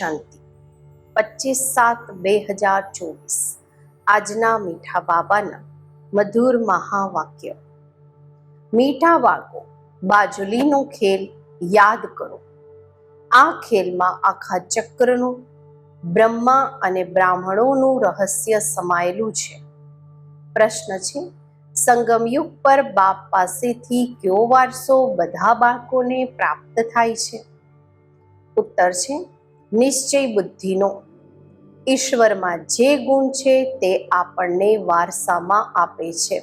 શાંતિ. પચીસ સાત બે હજાર ચોવીસ. આજના મીઠા બાબાના મધુર મહાવાક્ય. મીઠા બાળકો બાજુલીનો ખેલ યાદ કરો. આ ખેલમાં આખા ચક્રનું, બ્રહ્મા અને બ્રાહ્મણોનું રહસ્ય સમાયેલું છે. પ્રશ્ન છે, સંગમયુગ પર બાપ પાસેથી કયો વારસો બધા બાળકોને પ્રાપ્ત થાય છે? ઉત્તર છે નિશ્ચય બુદ્ધિનો. ઈશ્વરમાં જે ગુણ છે તે આપણને વારસામાં આપે છે.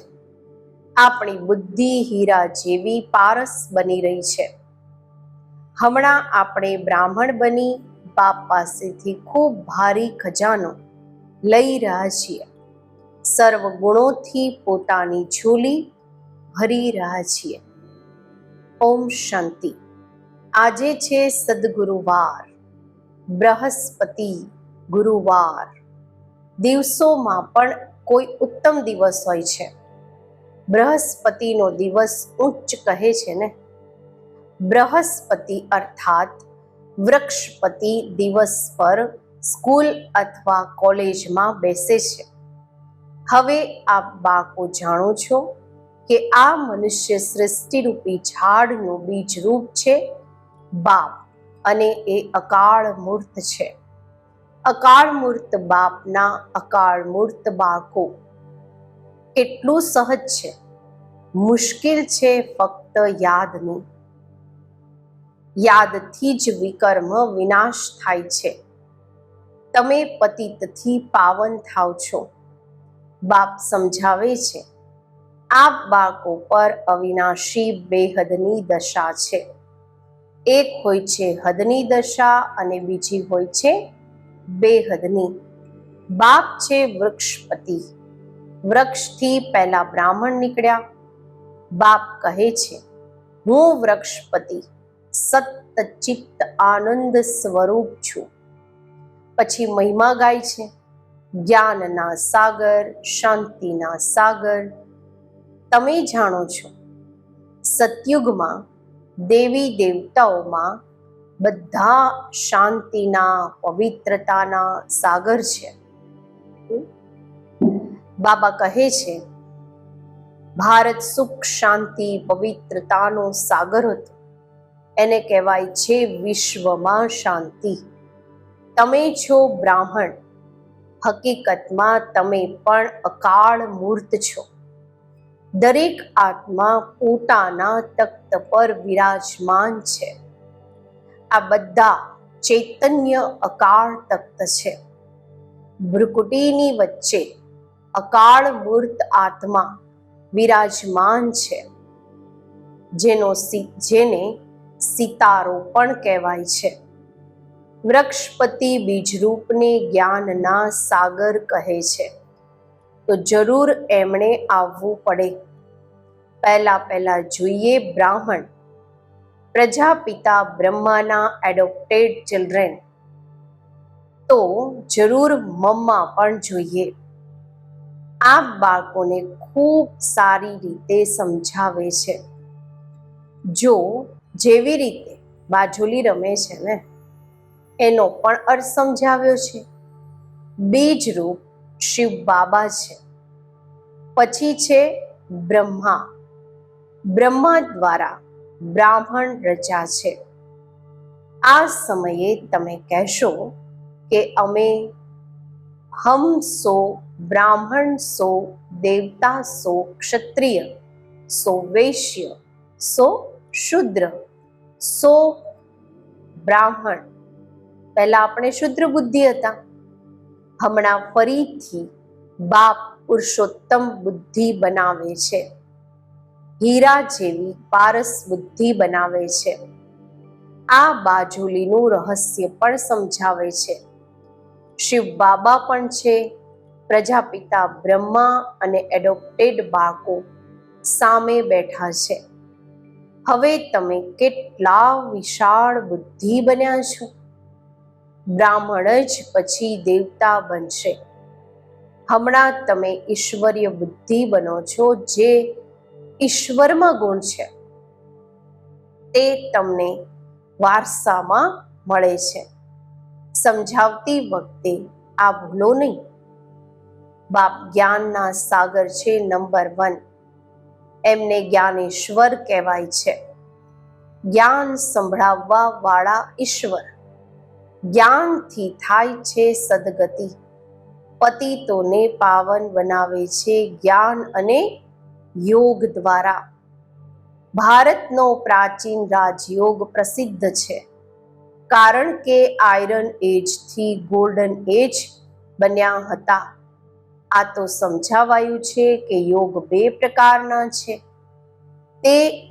આપણી બુદ્ધિ હીરા જેવી પારસ બની રહી છે. હમણાં આપણે બ્રાહ્મણ બની, બાપ પાસેથી ખૂબ ભારી ખજાનો લઈ રહ્યા છીએ. સર્વ ગુણોથી પોતાની ઝૂલી ભરી રહ્યા છીએ. ઓમ શાંતિ. આજે છે સદગુરુવાર. બૃહસ્પતિ, ગુરુવાર. દિવસોમાં પણ કોઈ ઉત્તમ દિવસ હોય છે. બૃહસ્પતિનો દિવસ ઉચ્ચ કહે છે ને? બૃહસ્પતિ અર્થાત વૃક્ષપતિ દિવસ પર સ્કૂલ અથવા કોલેજમાં બેસે છે. હવે આપ બાળકો જાણો છો કે આ મનુષ્ય સૃષ્ટિરૂપી ઝાડનું બીજ રૂપ છે બાપ. અને એ અકાળ મૂર્ત છે. અકાળ મૂર્ત બાપના અકાળ મૂર્ત બાળકો. કેટલું સહજ છે. મુશ્કેલ છે ફક્ત યાદની. યાદથી જ વિકર્મ વિનાશ થાય છે. તમે પતિતથી પાવન થાવ છો. બાપ સમજાવે છે. આ બાળકો પર અવિનાશી બેહદની દશા છે. એક હોય છે હદની દશા અને બીજી હોય છે બેહદની. બાપ છે વૃક્ષપતિ. વૃક્ષથી પહેલા બ્રાહ્મણ નીકળ્યા. બાપ કહે છે, હું વૃક્ષપતિ. સતચિત્ત આનંદ સ્વરૂપ છું. પછી મહિમા ગાય છે, જ્ઞાનના સાગર, શાંતિના સાગર. તમે જાણો છો, સતયુગમાં દેવી દેવતાઓમાં બધા શાંતિના, પવિત્રતાના સાગર છે. બાબા કહે છે, ભારત સુખ, શાંતિ, પવિત્રતાનો સાગર હતો. એને કહેવાય છે વિશ્વમાં શાંતિ. તમે છો બ્રાહ્મણ. હકીકતમાં તમે પણ અકાળ મૂર્ત છો. દરેક આત્મા પોતાના તખ્ત પર વિરાજમાન છે. આ બધા ચૈતન્ય અકાળ તખ્ત છે. ભ્રુકુટીની વચ્ચે અકાળ મૂર્ત આત્મા વિરાજમાન છે, જેનો જેને સિતારો પણ કહેવાય છે. વૃક્ષપતિ બીજરૂપને જ્ઞાનના સાગર કહે છે. તો જરૂર એમણે આવવું પડે. પહેલા પહેલા જોઈએ બ્રાહ્મણ. પ્રજાપિતા બ્રહ્માના એડોપ્ટેડ ચિલ્ડ્રન તો જરૂર મમ્મા પણ જોઈએ. આ બાળકોને ખૂબ સારી રીતે સમજાવે છે. જો જેવી રીતે બાજુલી રમે છે ને, એનો પણ અર્થ સમજાવ્યો છે. બીજરૂપ શિવ બાબા છે. પછી છે બ્રહ્મા. બ્રહ્મા દ્વારા બ્રાહ્મણ રચા છે. આ સમયે તમે કહેશો કે અમે હમ સો બ્રાહ્મણ સો, દેવતા સો, ક્ષત્રિય સો, વૈશ્ય સો, શુદ્ર સો, બ્રાહ્મણ. પહેલા આપણે શુદ્ર બુદ્ધિ હતા. હમણાં ફરીથી બાપ પુરુષોત્તમ બુદ્ધિ બનાવે છે. હીરા જેવી પારસ બુદ્ધિ બનાવે છે. આ બાજુલીનું રહસ્ય પણ સમજાવે છે. શિવ બાબા પણ છે, પ્રજાપિતા બ્રહ્મા અને એડોપ્ટેડ બાળકો સામે બેઠા છે. હવે તમે કેટલા વિશાળ બુદ્ધિ બન્યા છો? બ્રાહ્મણ જ પછી દેવતા બનશે. હમણાં તમે ઈશ્વરીય બુદ્ધિ બનો છો જે ઈશ્વરમાં ગુણ છે. તે તમને વારસામાં મળે છે. સમજાવતી વખતે આ ભૂલો નહીં. બાપ જ્ઞાનના સાગર છે નંબર વન. એમને જ્ઞાનેશ્વર કહેવાય છે. જ્ઞાન સંભળાવવા વાળા ઈશ્વર. જ્ઞાનથી થાય છે સદગતિ. પતિતોને પાવન બનાવે છે જ્ઞાન અને યોગ દ્વારા. ભારતનો પ્રાચીન રાજયોગ પ્રસિદ્ધ છે. કારણ કે આયરન એજથી ગોલ્ડન એજ બન્યા હતા. આ તો સમજાવાયું છે કે યોગ બે પ્રકારના છે. તે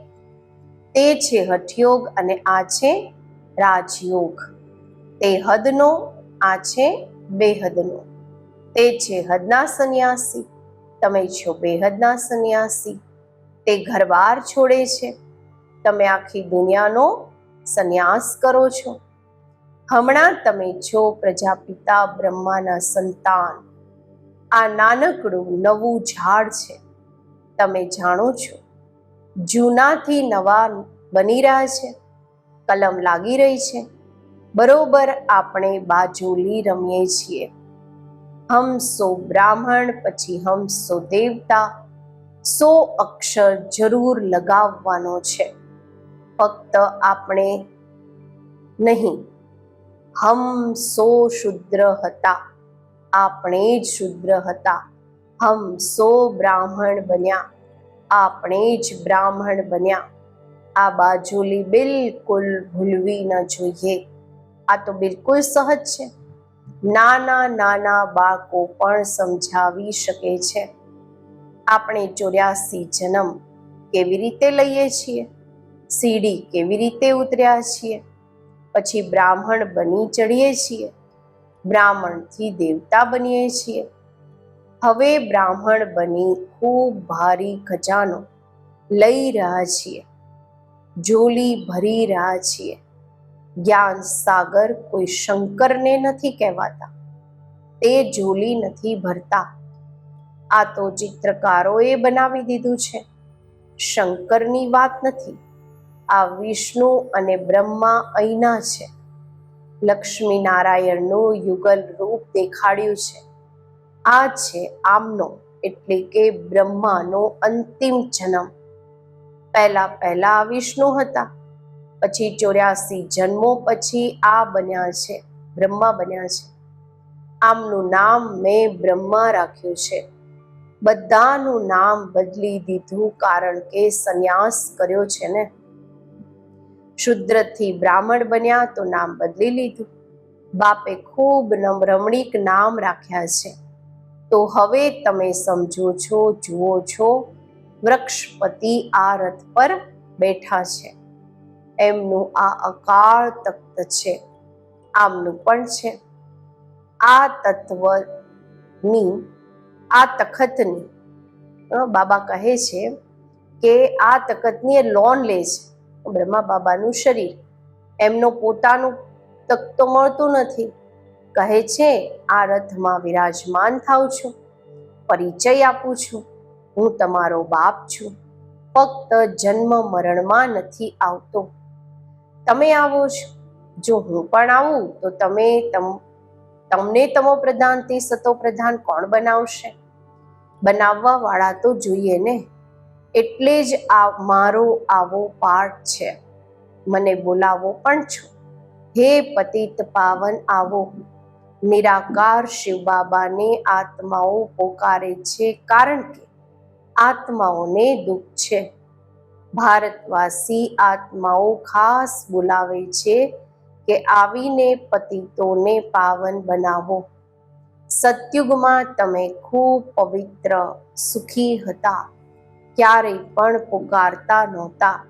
તે છે હઠયોગ અને આ છે રાજયોગ. તે હદનો, આ છે બેહદનો. તે છે હદના સંન્યાસી. તમે છો બેહદના સંન્યાસી. તે ઘરવાર છોડે છે. તમે આખી દુનિયાનો સંન્યાસ કરો છો. હમણાં તમે છો પ્રજાપિતા બ્રહ્માના સંતાન. આ નાનકડું નવું ઝાડ છે. તમે જાણો છો, જૂનાથી નવા બની રહ્યા છે. કલમ લાગી રહી છે. બરોબર આપણે બાજુલી રમીએ છીએ. હમ સો બ્રાહ્મણ, પછી હમ સો દેવતા. સો અક્ષર જરૂર લગાવવાનો છે. ફક્ત આપણે નહીં, હમ સો શુદ્ર હતા. આપણે જ શુદ્ર હતા. હમ સો બ્રાહ્મણ બન્યા. આપણે જ બ્રાહ્મણ બન્યા. આ બાજુલી બિલકુલ ભૂલવી ન જોઈએ. આ તો બિલકુલ સહજ છે. નાના નાના બાળકો પણ સમજાવી શકે છે. આપણે ચોર્યાસી જન્મ કેવી રીતે લઈએ છીએ? સીડી કેવી રીતે ઉતર્યા છીએ? પછી બ્રાહ્મણ બની ચડીએ છીએ. બ્રાહ્મણથી દેવતા બનીએ છીએ. હવે બ્રાહ્મણ બની ખૂબ ભારી ખજાનો લઈ રહ્યા છીએ. જોલી ભરી રહ્યા છીએ. જ્ઞાન સાગર કોઈ શંકરને નથી કહેવાતા. તે જોલી નથી ભરતા. આ તો ચિત્રકારોએ બનાવી દીધું છે. શંકરની વાત નથી. આ વિષ્ણુ અને બ્રહ્મા અહીંના છે. લક્ષ્મીનારાયણનું યુગલ રૂપ દેખાડ્યું છે. આ છે આમનો એટલે કે બ્રહ્માનો અંતિમ જન્મ. પહેલા પહેલા વિષ્ણુ હતા. પછી ચોર્યાસી જન્મો પછી આ બન્યા છે, બ્રહ્મા બન્યા છે. આમનું નામ મેં બ્રહ્મા રાખ્યું છે. બધાનું નામ બદલી દીધું કારણ કે સંન્યાસ કર્યો છે ને. શુદ્રથી બ્રાહ્મણ બન્યા તો નામ બદલી લીધું. બાપે ખૂબ રમણીક નામ રાખ્યા છે. તો હવે તમે સમજો છો, જુઓ છો, વૃક્ષપતિ આ રથ પર બેઠા છે. એમનું આ અકાળ તખ્ત છે, આમનું પણ છે. આ તત્વની, આ તખતની બાબા કહે છે કે આ તખતની એ લોન લે છે બ્રહ્મા બાબાનું શરીર. એમનો પોતાનું તક તો મળતું નથી. કહે છે, આ રથમાં વિરાજમાન થાઉં છું, પરિચય આપું છું, હું તમારો બાપ છું. ફક્ત જન્મ મરણમાં નથી આવતો. તમે આવો છો. જો હું પણ આવું, તો તમે તમ, તમને તમો પ્રધાનથી સતો પ્રધાન કોણ બનાવશે? બનાવવા વાળા તો જોઈએ ને. એટલે જ આ મારો આવો પાઠ છે. મને બોલાવો પણ છો. હે પતિત પાવન, આવો નિરાકાર શિવ બાબાને આત્માઓ પોકારે છે કારણ કે આત્માઓને દુઃખ છે. ભારતવાસી આત્માઓ ખાસ બોલાવે છે કે આવીને પતિતોને પાવન બનાવો. સતયુગમાં તમે ખૂબ પવિત્ર, સુખી હતા. ક્યારેય પણ પુકારતા નહોતા.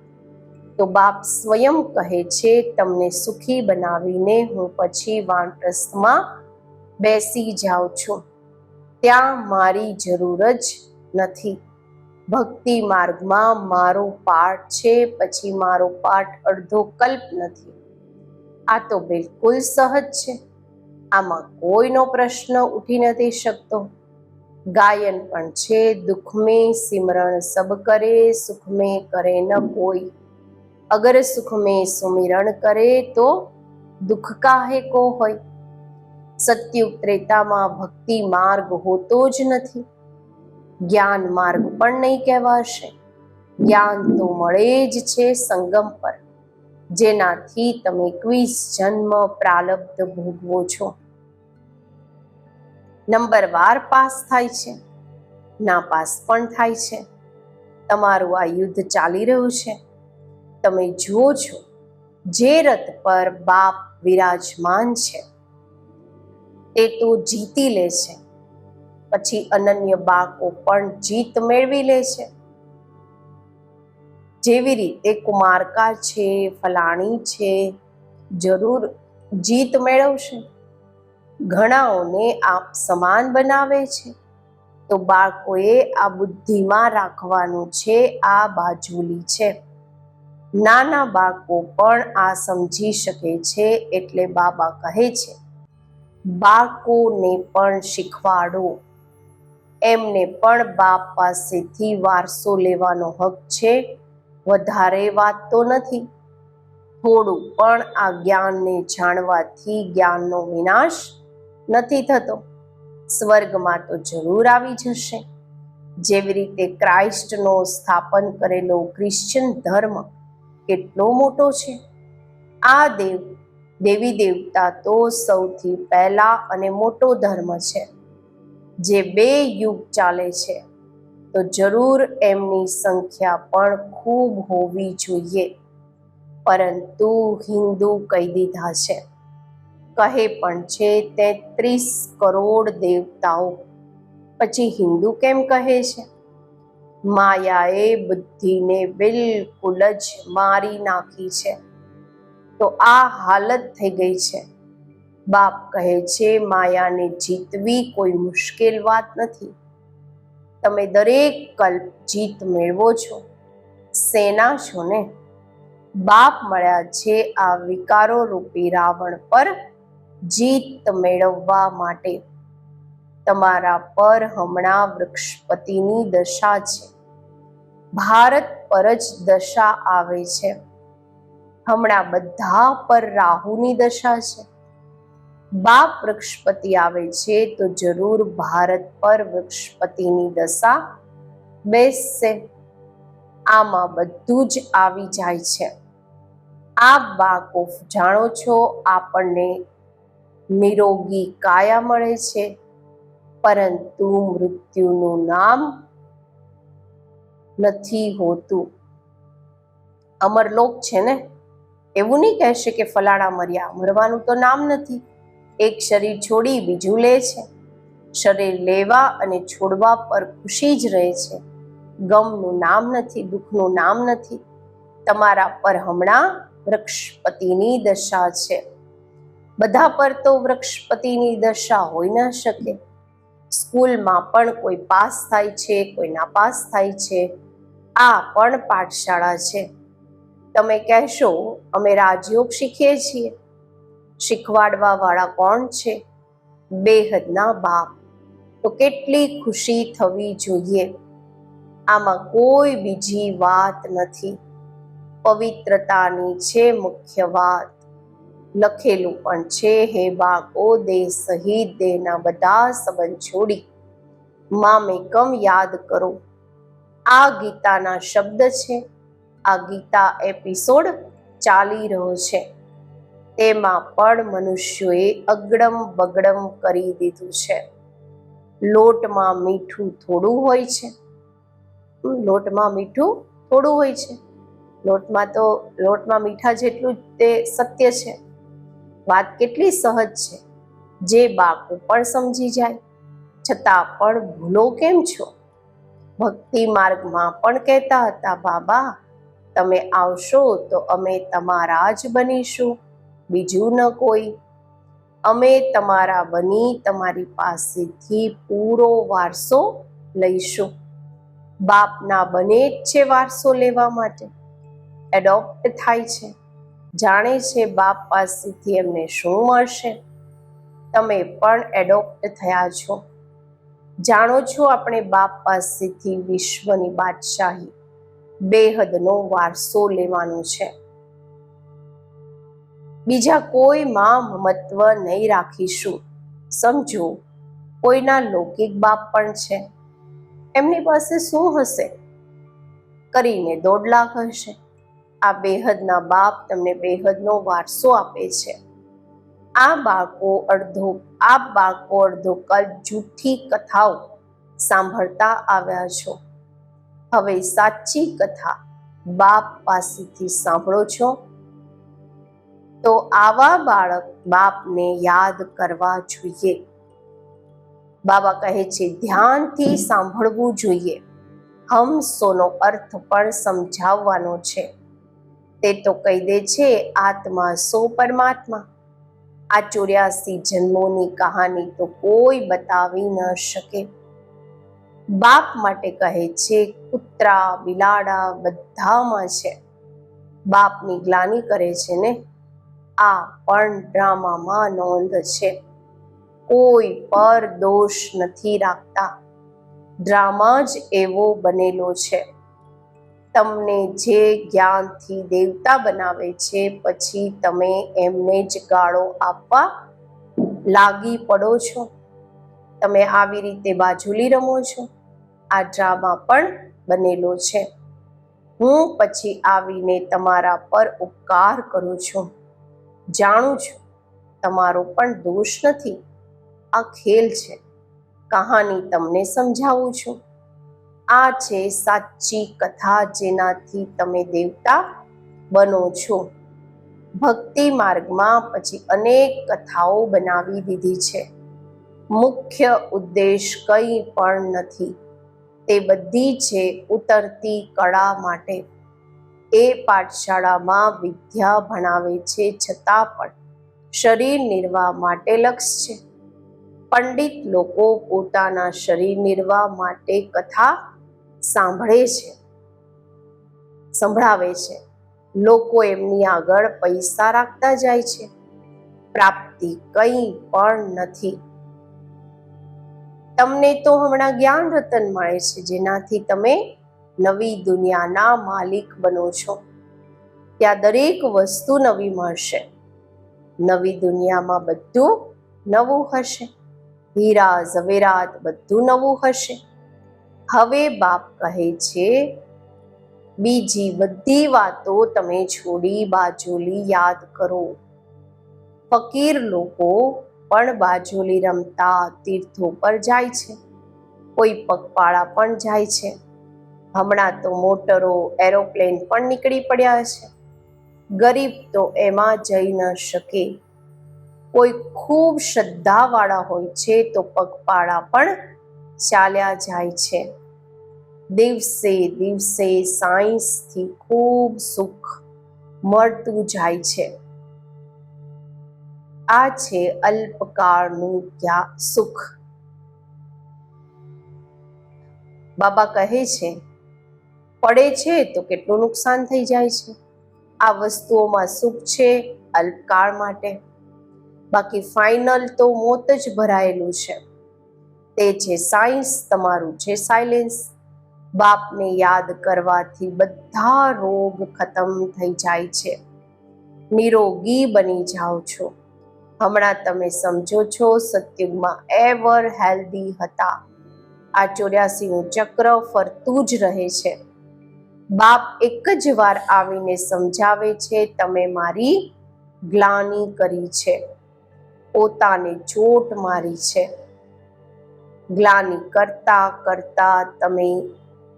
તો બાપ સ્વયં કહે છે, તમને સુખી બનાવીને હું પછી વાનપ્રસ્થમાં બેસી જાઉં છું. ત્યાં મારી જરૂર જ નથી. ભક્તિ માર્ગમાં મારો પાઠ છે, પછી મારો પાઠ અડધો કલ્પ નથી. આ તો બિલકુલ સહજ છે. આમાં કોઈનો પ્રશ્ન ઉઠી નથી શકતો. ગાયન પણ છે દુઃખમે સિમરણ સબ કરે સુખમે કરે ન કોઈ. અગર સુખમે સુમિરણ કરે તો દુઃખ કાહે કો હોય? સત્યુગ ત્રેતામાં ભક્તિ માર્ગ હોતો જ નથી. જ્ઞાન માર્ગ પણ નહીં કહેવાશે. જ્ઞાન તો મળે જ છે સંગમ પર. જેનાથી તમે એકવીસ જન્મ પ્રાલબ્ધ ભોગવો છો. નંબર વાર પાસ થાય છે. ના પાસ પણ થાય છે. તમારું આ યુદ્ધ ચાલી રહ્યું છે. તમે જુઓ છો, જે રથ પર બાપ વિરાજમાન છે. તે તો જીતી લે છે. પછી અનન્ય બાળકો પણ જીત મેળવી લે છે. જેવી રીતે કુમારકા છે, ફલાણી છે, જરૂર જીત મેળવશે. ઘણાઓને આપ સમાન બનાવે છે. તો બાળકોએ આ બુદ્ધિમાં રાખવાનું છે, આ બાજુલી છે. નાના બાળકો પણ આ સમજી શકે છે એટલે બાબા કહે છે, બાળકોને પણ શીખવાડો. એમને પણ બાપ પાસેથી વારસો લેવાનો હક છે. વધારે વાત તો નથી. થોડું પણ આ જ્ઞાનને જાણવાથી જ્ઞાનનો વિનાશ નથી થતો. સ્વર્ગમાં તો જરૂર આવી જશે. જેવી રીતે ક્રાઇસ્ટનો સ્થાપન કરેલો ક્રિશ્ચિયન ધર્મ કેટલો મોટો છે. આ દેવ, દેવી દેવતા તો સૌથી પહેલા અને મોટો ધર્મ છે. જે બે યુગ ચાલે છે, તો જરૂર એમની સંખ્યા પણ ખૂબ હોવી જોઈએ. પરંતુ હિન્દુ કહી દીધા છે, કહે પણ છે તેત્રીસ કરોડ દેવતાઓ. પછી હિન્દુ કેમ કહે છે? માયાએ બુદ્ધિને બિલકુલ જ મારી નાખી છે. તો આ હાલત થઈ ગઈ છે. બાપ કહે છે, માયાને જીતવી કોઈ મુશ્કેલ વાત નથી. તમે દરેક કલ્પ જીત મેળવો છો. સેના છો ને? બાપ મળ્યા છે આ વિકારો રૂપી રાવણ પર જીત મેળવવા માટે. તમારા પર હમણાં વૃક્ષપતિની દશા છે. ભારત પર જ દશા આવે છે. હમણાં બધા પર રાહુની દશા છે. બાપ વૃક્ષપતિ આવે છે, તો જરૂર ભારત પર વૃક્ષપતિની દશા બેસશે. આમાં બધું જ આવી જાય છે. આ બાકોફ જાણો છો, આપણને નિરોગી કાયા મળે છે, પરંતુ મૃત્યુનું નામ નથી હોતું. અમરલોક છે ને? એવું નહીં કહેશે કે ફલાણા મર્યા, મરવાનું તો નામ નથી. એક શરીર છોડી બીજું લે છે. શરીર લેવા અને છોડવા પર ખુશી જ રહે છે. ગમનું નામ નથી, દુઃખનું નામ નથી. તમારા પર હમણાં વૃક્ષપતિની દશા છે. બધા પર તો વૃક્ષપતિની દશા હોઈ ન શકે. સ્કૂલમાં પણ કોઈ પાસ થાય છે, કોઈ નાપાસ થાય છે. આ પણ પાઠશાળા છે. તમે કહેશો, અમે રાજયોગ શીખીએ છીએ. શીખવાડવા વાળા કોણ છે? બેહદના બાપ. તો કેટલી ખુશી થવી જોઈએ? આમાં કોઈ બીજી વાત નથી. પવિત્રતાની છે મુખ્ય વાત. લખેલું પણ છે, હે બાકો દેહ સહિત દેહના બધા સંબંધ છોડી. મામેકમ યાદ કરો. આ ગીતાના શબ્દ છે. આ ગીતા એપિસોડ ચાલી રહ્યો છે. તેમાં પણ મનુષ્યોએ અગડમ બગડમ કરી દીધું છે. લોટમાં મીઠું થોડું હોય છે. લોટમાં મીઠું થોડું હોય છે. લોટમાં તો, લોટમાં મીઠા જેટલું જ તે સત્ય છે. વાત કેટલી સહજ છે. જે બાળકો પણ સમજી જાય, છતાં પણ ભૂલો કેમ છો? ભક્તિ માર્ગમાં પણ કહેતા હતા, બાબા, તમે આવશો તો અમે તમારા જ બનીશું. બીજું ન કોઈ. અમે તમારા બની તમારી પાસેથી પૂરો વારસો લઈશું. બાપના બને જ છે વારસો લેવા માટે. એડોપ્ટ થાય છે. જાણે છે બાપ પાસેથી એમને શું મળશે. તમે પણ એડોપ્ટ થયા છો. જાણો છો આપણે બાપ પાસેથી વિશ્વની બાદશાહી બેહદનો વારસો લેવાનો છે. બીજા કોઈમાં મહત્વ નહીં રાખીશું. સમજો, કોઈના લૌકિક બાપ પણ છે. એમની પાસે શું હશે? કરીને દોઢ લાખ હશે. આ બેહદના બાપ તમને બેહદનો વારસો આપે છે. આ બાળકો અડધો, આ બાળકો અડધો કલ્પ જૂઠી કથાઓ સાંભળતા આવ્યા છો. હવે સાચી કથા બાપ પાસેથી સાંભળો છો. તો આવા બાળક બાપને યાદ કરવા જોઈએ. બાબા કહે છે, ધ્યાનથી સાંભળવું જોઈએ. હંસોનો અર્થ પણ સમજાવવાનો છે. તે તો કહી દે છે, આત્મા સો પરમાત્મા. આ ચોર્યાસી જન્મોની કહાની તો કોઈ બતાવી ન શકે. બાપ માટે કહે છે, કૂતરા, બિલાડા બધામાં છે. બાપની ગ્લાની કરે છે ને? આ પણ ડ્રામામાં નોંધ છે. કોઈ પર દોષ નથી રાખતા. ડ્રામા જ એવો બનેલો છે. તમને જે જ્ઞાનથી દેવતા બનાવે છે, પછી તમે એમને જ ગાળો આપવા લાગી પડો છો. તમે આવી રીતે બાજુલી રમો છો. આ ડ્રામા પણ બનેલો છે. હું પછી આવીને તમારા પર ઉપકાર કરું છું. જાણું છું. તમારો પણ દોષ નથી. આ ખેલ છે. કહાની તમને સમજાવું છું. આ છે સાચી કથા જેનાથી તમે દેવતા બનો છો. ભક્તિ માર્ગમાં પછી અનેક કથાઓ બનાવી દીધી છે. મુખ્ય ઉદ્દેશ કંઈ પણ નથી. તે બધી છે ઉતરતી કળા માટે. એ પાઠશાળામાં વિદ્યા ભણાવે છે છતાં પણ શરીર નિર્વાહ માટે લક્ષ્ય છે. પંડિત લોકો પોતાના શરીર નિર્વાહ માટે કથા સાંભળે છે, સંભળાવે છે. લોકો એમની આગળ પૈસા રાખતા જાય છે. પ્રાપ્તિ કંઈ પણ નથી. તમને તો હમણાં જ્ઞાન રતન મળે છે, જેનાથી તમે નવી દુનિયાના માલિક બનો છો. ત્યાં દરેક વસ્તુ નવી મળશે. નવી દુનિયામાં બધું નવું હશે. હીરા, ઝવેરાત બધું નવું હશે. હવે બાપ કહે છે, બીજી બધી વાતો તમે છોડી બાજુલી યાદ કરો. ફકીર લોકો પણ બાજુલી રમતા તીર્થો પર જાય છે. કોઈ પગપાળા પણ જાય છે. હમણાં તો મોટરો એરોપ્લેન પણ નીકળી પડ્યા છે ગરીબ તો એમાં જઈ ન શકે. કોઈ ખૂબ શ્રદ્ધાવાળા હોય છે તો પગપાળા પણ ચાલ્યા જાય છે. દિવસે દિવસે સાયન્સથી ખૂબ સુખ મળતું જાય છે. આ છે અલ્પકાળનું ક્યાં સુખ. બાબા કહે છે પડે છે તો કેટલું નુકસાન થઈ જાય છે? આ વસ્તુઓમાં સુખ છે અલ્પકાળ માટે. બાકી ફાઇનલ તો મોત જ ભરાયેલું છે. તે છે સાયન્સ તમારું છે સાયલેન્સ બાપને યાદ કરવાથી બધા રોગ ખતમ થઈ જાય છે. નિરોગી બની જાઓ છો. હમણાં તમે સમજો છો સત્યુગમાં એવર હેલ્ધી હતા. આ ચોર્યાસીનું ચક્ર ફરતું જ રહે છે. બાપ એક જ વાર આવીને સમજાવે છે, તમે મારી ગ્લાની કરી છે. પોતાને ચોટ મારી છે. ગ્લાની કરતા કરતા તમે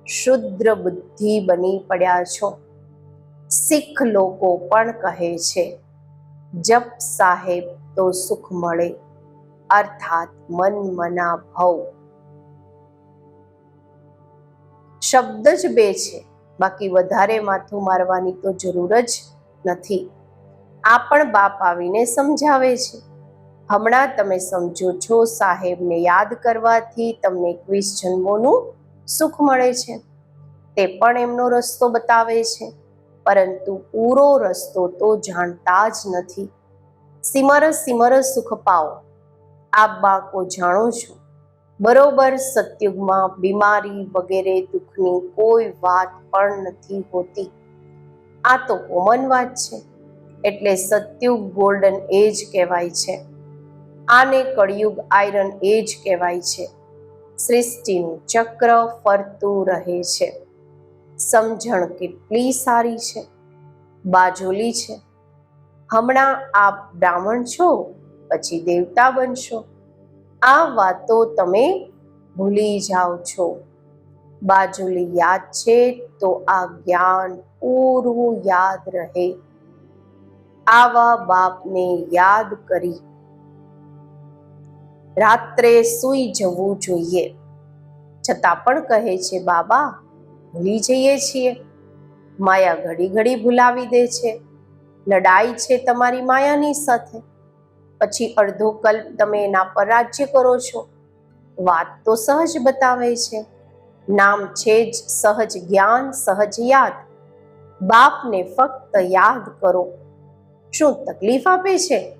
શુદ્ર બુદ્ધિ બની પડ્યા છો. શીખ લોકો પણ કહે છે, જપ સાહેબ તો સુખ મળે. અર્થાત મન મના ભવ. શબ્દ જ બે છે. બાકી વધારે માથું મારવાની તો જરૂર જ નથી. આ પણ બાપ આવીને સમજાવે છે. હમણાં તમે સમજો છો સાહેબને યાદ કરવાથી તમને એકવીસ જન્મોનું સુખ મળે છે. તે પણ એમનો રસ્તો બતાવે છે. પરંતુ પૂરો રસ્તો તો જાણતા જ નથી. સિમરસ સિમરસ સુખ પાઓ. આપ બાળકો જાણો છો બરોબર સતયુગમાં બીમારી વગેરે દુઃખની કોઈ વાત પણ નથી હોતી. આ તો કોમન વાત છે, એટલે સતયુગ ગોલ્ડન એજ કહેવાય છે. આને કળિયુગ આયરન એજ કહેવાય છે. સૃષ્ટિનું ચક્ર ફરતું રહે છે. સમજણ કેટલી સારી છે, બાજોલી છે. હમણાં આપ બ્રાહ્મણ છો, પછી દેવતા બનશો. આ વાતો તમે ભૂલી જાઓ છો. બાજુલી યાદ છે તો આ જ્ઞાન પૂરું યાદ રહે. આવા બાપને યાદ કરી. રાત્રે સૂઈ જવું જોઈએ. છતાં પણ કહે છે, બાબા, ભૂલી જઈએ છીએ. માયા ઘડી ઘડી ભૂલાવી દે છે. લડાઈ છે તમારી માયાની સાથે. પછી અડધો કલ્પ તમે એના પર રાજ્ય કરો છો. વાત તો સહજ બતાવે છે. નામ છે જ સહજ જ્ઞાન, સહજ યાદ. બાપને ફક્ત યાદ કરો. શું તકલીફ આપે છે?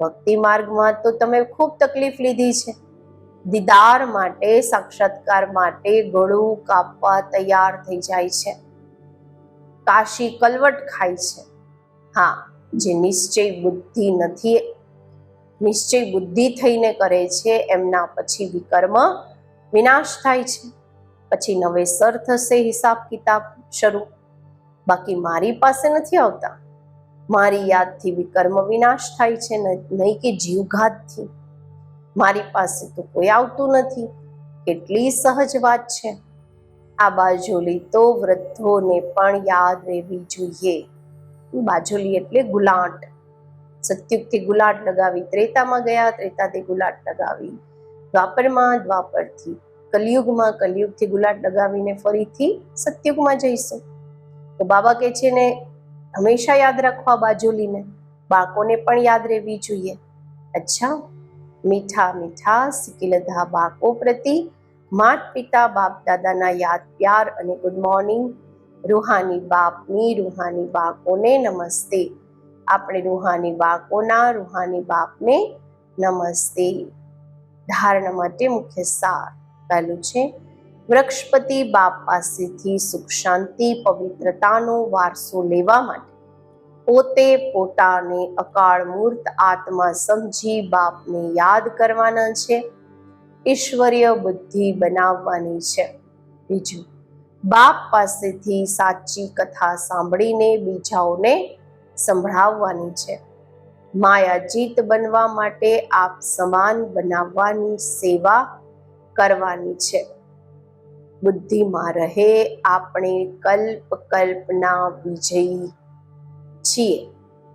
ભક્તિ માર્ગમાં તો તમે ખૂબ તકલીફ લીધી છે. દીદાર માટે, સાક્ષાત્કાર માટે ગળું કાપવા તૈયાર થઈ જાય છે. કાશી કલવટ ખાય છે. હા, જે નિશ્ચય બુદ્ધિ નથી નિશ્ચય બુદ્ધિ થઈને કરે છે, એમના પછી વિકર્મ વિનાશ થાય છે. પછી નવેસર થશે હિસાબ કિતાબ શરૂ. બાકી મારી પાસે નથી આવતા. મારી યાદથી વિકર્મ વિનાશ થાય છે નહીં કે જીવઘાતથી. મારી પાસે તો કોઈ આવતું નથી. કેટલી સહજ વાત છે. આ બાજોલી તો વૃદ્ધોને પણ યાદ રહેવી જોઈએ. બાજોલી એટલે ગુલાટ. સત્યુગથી ગુલાટ લગાવી ત્રેતામાં ગયા, ત્રેતાથી ગુલાટ લગાવી. દ્વાપરમાં દ્વાપરથી, કલયુગમાં કલયુગથી ગુલાટ લગાવીને ફરીથી સત્યુગમાં જઈશું. તો બાબા કહે છે ને, હંમેશા યાદ રાખવા બાજુલીને. બાકોને પણ યાદ રહેવી જોઈએ. અચ્છા, મીઠા મીઠા સિકિલધા બાળકો પ્રતિ, માત પિતા બાપ દાદાના યાદ પ્યાર અને ગુડ મોર્નિંગ રૂહાની બાપની રૂહાની બાકોને નમસ્તે. આપણે રૂહાની બાકોના રૂહાની બાપને નમસ્તે. ધારણા માટે મુખ્ય સાર પહેલું છે, વૃક્ષપતિ બાપ પાસેથી સુખ શાંતિ, પવિત્રતાનો વારસો લેવા માટે. પોતે પોતાને અકાળ મૂર્ત આત્મા સમજી બાપને યાદ કરવાના છે, ઈશ્વરીય બુદ્ધિ બનાવવાની છે. બીજું, બાપ પાસેથી સાચી કથા સાંભળીને બીજાઓને સંભળાવવાની છે. માયાજીત બનવા માટે આપ સમાન બનાવવાની સેવા કરવાની છે. બુદ્ધિમાં રહે આપણે કલ્પ કલ્પના વિજયી છીએ.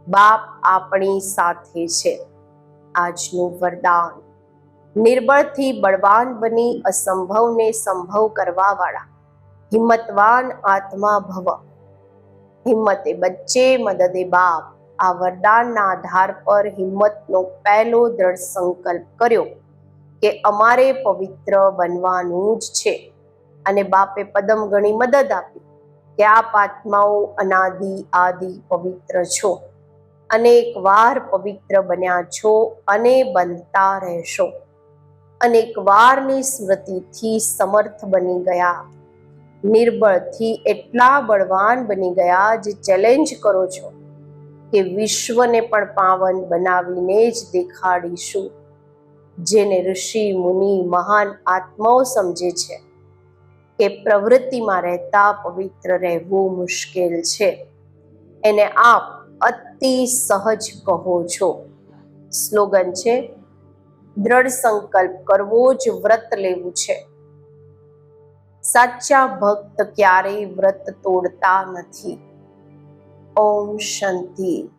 બાપ આપણી સાથે છે. આજનું વરદાન. નિર્બળથી બળવાન બની અસંભવને સંભવ કરવા વાળા હિંમતવાન આત્મા ભવ. હિંમતે બચ્ચે મદદે બાપ. આ વરદાનના આધાર પર હિંમતનો પહેલો દ્રઢ સંકલ્પ કર્યો કે અમારે પવિત્ર બનવાનું જ છે. અને બાપે પદમ ગણી મદદ આપી કે આપ આત્માઓ અનાદિ આદિ પવિત્ર છો. અનેક વાર પવિત્ર બન્યા છો અને બનતા રહેશો. અનેક વારની સ્મૃતિથી સમર્થ બની ગયા. નિર્બળથી એટલા બળવાન બની ગયા જે ચેલેન્જ કરો છો કે વિશ્વને પણ પાવન બનાવીને જ દેખાડીશું, જેને ઋષિ, મુનિ, મહાન આત્માઓ સમજે છે કે પ્રવૃત્તિમાં રહેતા પવિત્ર રહેવું મુશ્કેલ છે. એને આપ અતિ સહજ કહો છો. સ્લોગન છે, દ્રઢ સંકલ્પ કરવો જ વ્રત લેવું છે. સાચા ભક્ત ક્યારેય વ્રત તોડતા નથી. ઓમ શાંતિ.